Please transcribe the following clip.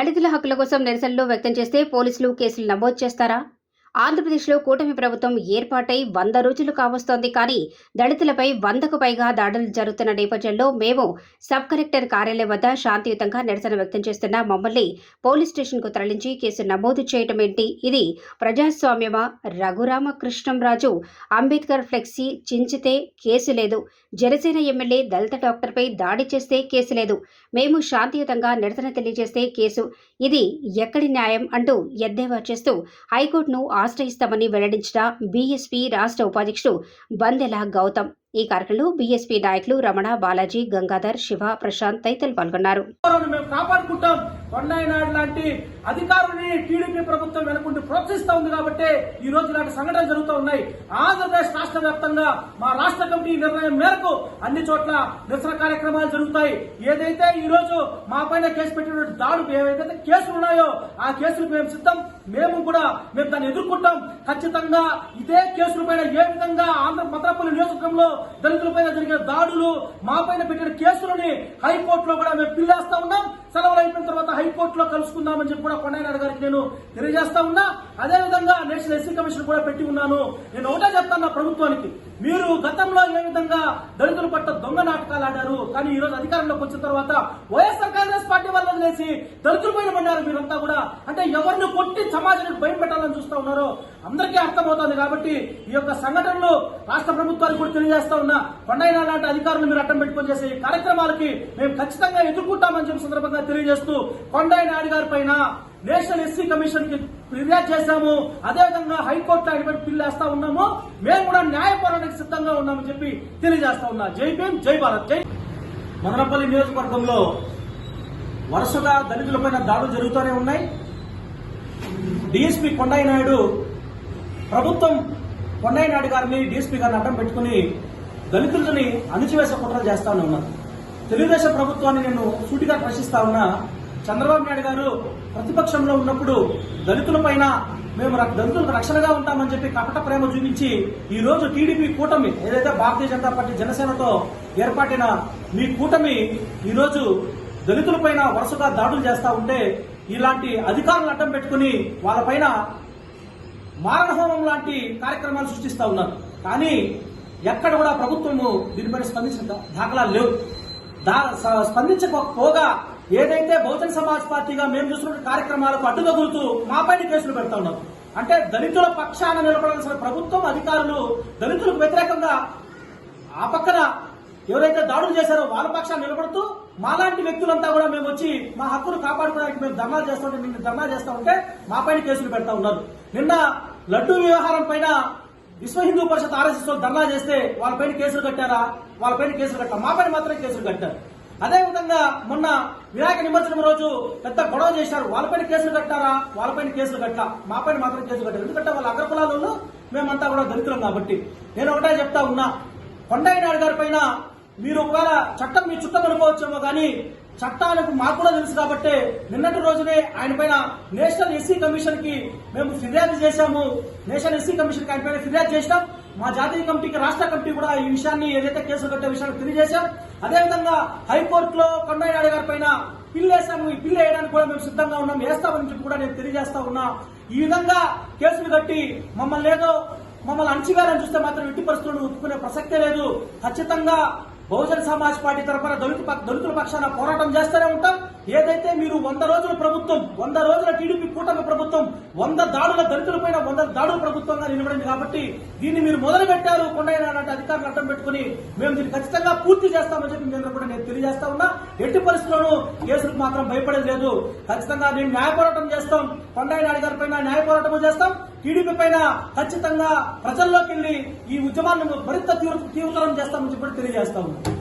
దళితుల హక్కుల కోసం నిరసనలు వ్యక్తం చేస్తే పోలీసులు కేసులు నమోదు చేస్తారా? ఆంధ్రప్రదేశ్లో కూటమి ప్రభుత్వం ఏర్పాటై వంద రోజులు కావస్తోంది కానీ దళితులపై వందకు పైగా దాడులు జరుగుతున్న నేపథ్యంలో మేము సబ్ కలెక్టర్ కార్యాలయం వద్ద శాంతియుతంగా నిరసన వ్యక్తం చేస్తున్న మమ్మల్ని పోలీస్ స్టేషన్కు తరలించి కేసు నమోదు చేయటం ఏంటి? ఇది ప్రజాస్వామ్యమా? రఘురామకృష్ణంరాజు అంబేద్కర్ ఫ్లెక్సీ చించితే కేసు లేదు. జనసేన ఎమ్మెల్యే దళిత డాక్టర్పై దాడి చేస్తే కేసు లేదు. మేము శాంతియుతంగా నిరసన తెలియజేస్తే కేసు. ఇది ఎక్కడి న్యాయం అంటూ ఎద్దేవా చేస్తూ హైకోర్టును ఆశ్రయిస్తామని వెల్లడించిన బీఎస్పీ రాష్ట్ర ఉపాధ్యక్షుడు బందెల గౌతమ్. ఈ కార్యక్రమంలో బీఎస్పీ నాయకులు రమణ బాలాజీ గంగాధర్ శివ ప్రశాంత్ తదితరులు పాల్గొన్నారు. అధికారులను లాంటి అధికారులని టీడీపీ ప్రభుత్వం వెనుకుంటూ ప్రోత్సహిస్తా ఉంది కాబట్టి ఈ రోజు ఇలాంటి సంఘటనలు జరుగుతూ ఉన్నాయి. ఆంధ్రప్రదేశ్ రాష్ట్ర వ్యాప్తంగా మా రాష్ట్ర కమిటీ నిర్ణయం మేరకు అన్ని చోట్ల నిరసన కార్యక్రమాలు జరుగుతాయి. ఏదైతే ఈ రోజు మా పైన కేసు పెట్టినటువంటి దాడులు ఏవైతే కేసులు ఉన్నాయో ఆ కేసులు మేము సిద్ధం. మేము కూడా మేము దాన్ని ఎదుర్కొంటాం. ఖచ్చితంగా ఇదే కేసుల పైన ఏ విధంగా ఆంధ్ర మద్రాపల్లి నియోజకవర్గంలో దళితుల పైన జరిగిన దాడులు మా పైన పెట్టిన కేసులని హైకోర్టులో కూడా మేము పిల్లేస్తా ఉన్నాం. సెలవులు అయిపోయిన తర్వాత హైకోర్టులో కలుసుకుందామని చెప్పి కూడా కొండయ్య గారికి నేను తెలియజేస్తా ఉన్నా. అదే విధంగా నేషనల్ ఎస్సీ కమిషన్ కూడా పెట్టి ఉన్నాను. నేను ఒకటే చెప్తాను ప్రభుత్వానికి. మీరు గతంలో ఏ విధంగా దళితుల పట్ల దొంగ నాటకాలు ఆడారు? కానీ ఈ రోజు అధికారంలోకి వచ్చిన తర్వాత వైఎస్ఆర్ కాంగ్రెస్ పార్టీ వల్ల లేచి దళితుల పైన పడ్డారు మీరంతా కూడా. అంటే ఎవరిని కొట్టి సమాజానికి భయం పెట్టాలని చూస్తా ఉన్నారో అందరికీ అర్థమవుతుంది కాబట్టి ఈ యొక్క సంఘటనలు రాష్ట్ర ప్రభుత్వాలు కూడా తెలియజేస్తా ఉన్నా. కొండైన లాంటి అధికారులు మీరు అడ్డం పెట్టుకొని చేసే కార్యక్రమాలకి మేము ఖచ్చితంగా ఎదుర్కొంటామని చెప్పి సందర్భంగా తెలియజేస్తూ కొండయ్య నాయుడు గారి పైన నేషనల్ ఎస్సీ కమిషన్కి ఫిర్యాదు చేశాము. అదేవిధంగా హైకోర్టు అటువంటి పైన వేస్తా ఉన్నాము. మేము కూడా న్యాయ పోరాటానికి సిద్ధంగా ఉన్నామని చెప్పి తెలియజేస్తా ఉన్నా. జై భీమ్ జై భారత్ జై. మదనపల్లి నియోజకవర్గంలో వరుసగా దళితులపైన దాడులు జరుగుతూనే ఉన్నాయి. డిఎస్పీ కొండయ్య నాయుడు ప్రభుత్వం కొండయ్య నాయుడు గారిని డిఎస్పీ గారిని అడ్డం పెట్టుకుని దళితులని అణిచివేసే కుట్రలు చేస్తానే ఉన్నారు. తెలుగుదేశం ప్రభుత్వాన్ని నేను సూటిగా ప్రశ్నిస్తా ఉన్నా చంద్రబాబు నాయుడు గారు ప్రతిపక్షంలో ఉన్నప్పుడు దళితుల పైన మేము దళితులకు రక్షణగా ఉంటామని చెప్పి కపట ప్రేమ చూపించి ఈ రోజు టీడీపీ కూటమి ఏదైతే భారతీయ జనతా పార్టీ జనసేనతో ఏర్పాటైన మీ కూటమి ఈ రోజు దళితుల పైన వరుసగా దాడులు చేస్తా ఉంటే ఇలాంటి అధికారులు అడ్డం పెట్టుకుని వాళ్ళపైన మారణహోమం లాంటి కార్యక్రమాలు సృష్టిస్తా ఉన్నారు. కానీ ఎక్కడ కూడా ప్రభుత్వము దీనిపైన స్పందించిన దాఖలాలు లేవు. దా స్పందించకపోగా ఏదైతే బహుజన సమాజ్ పార్టీగా మేము చూస్తున్న కార్యక్రమాలకు అడ్డుదగులుతూ మాపైన కేసులు పెడతా ఉన్నారు అంటే దళితుల పక్షాన నిలబడాల్సిన ప్రభుత్వం అధికారులు దళితులకు వ్యతిరేకంగా ఆ పక్కన ఎవరైతే దాడులు చేశారో వాళ్ళ పక్షాన్ని నిలబడుతూ మాలాంటి వ్యక్తులంతా కూడా మేము వచ్చి మా హక్కును కాపాడుకోవడానికి మేము ధర్నా చేస్తుంటే నిన్న ధర్నా చేస్తా ఉంటే మాపైన కేసులు పెడతా ఉన్నారు. నిన్న లడ్డూ వ్యవహారం పైన విశ్వ హిందూ పరిషత్ ఆర్ఎస్ఎస్ ధర్నా చేస్తే వాళ్ళపైన కేసులు కట్టారా? వాళ్ళపైన కేసులు కట్టారు మాపైన మాత్రం మాత్రమే కేసులు కట్టారు. అదేవిధంగా మొన్న వినాయక నిమజ్జనం రోజు పెద్ద గొడవ చేశారు. వాళ్ళపైన కేసులు కట్టారా? వాళ్ళపైన కేసులు కట్టా మాపైన మాత్రం కేసులు కట్టారు ఎందుకంటే వాళ్ళ అగ్రకులాలలో మేమంతా కూడా దరిద్రం కాబట్టి. నేను ఒకటే చెప్తా ఉన్నా. కొండయ్య నాయుడు గారి పైన మీరు ఒకవేళ చట్టం మీ చుట్టం అనుకోవచ్చేమో కానీ చట్టాలకు మాకు కూడా తెలుసు కాబట్టి నిన్నటి రోజునే ఆయన పైన నేషనల్ ఎస్సీ కమిషన్కి మేము ఫిర్యాదు చేశాము. నేషనల్ ఎస్సీ కమిషన్కి ఆయన పైన ఫిర్యాదు చేసినాం. మా జాతీయ కమిటీకి రాష్ట్ర కమిటీ కూడా ఈ విషయాన్ని ఏదైతే కేసులు కట్టే విషయాన్ని తెలియజేశాం. అదేవిధంగా హైకోర్టులో కొండయ్య గారి పైన పిల్లు వేసాము ఈ పిల్లు వేయడానికి కూడా మేము సిద్ధంగా ఉన్నాం వేస్తామని చెప్పి కూడా నేను తెలియజేస్తా ఉన్నా. ఈ విధంగా కేసులు కట్టి మమ్మల్ని ఏదో మమ్మల్ని అణచివేయాలని చూస్తే మాత్రం ఎట్టి పరిస్థితులను ఒప్పుకునే ప్రసక్తే లేదు. ఖచ్చితంగా బహుజన సమాజ్ పార్టీ తరఫున దళిత దళితుల పక్షాన పోరాటం చేస్తూనే ఉంటాం. ఏదైతే మీరు వంద రోజుల ప్రభుత్వం వంద రోజుల టీడీపీ కూటమి ప్రభుత్వం వంద దాడుల దళితులపైన వంద దాడుల ప్రభుత్వంగా నిలబడింది కాబట్టి దీన్ని మీరు మొదలు పెట్టారు కొండైన అధికారులు అడ్డం పెట్టుకుని మేము దీన్ని ఖచ్చితంగా పూర్తి చేస్తామని చెప్పి మేము కూడా నేను తెలియజేస్తా ఉన్నా. ఎట్టి పరిస్థితుల్లోనూ కేసులకు మాత్రం భయపడేది లేదు. ఖచ్చితంగా నేను న్యాయ పోరాటం చేస్తాం. కొండయ్య నాయుడు గారి పైన న్యాయ పోరాటం చేస్తాం. టీడీపీ పైన ఖచ్చితంగా ప్రజల్లోకి వెళ్ళి ఈ ఉద్యమాన్ని మరింత తీవ్ర తీవ్రతరం చేస్తామని చెప్పి తెలియజేస్తా ఉన్నాం.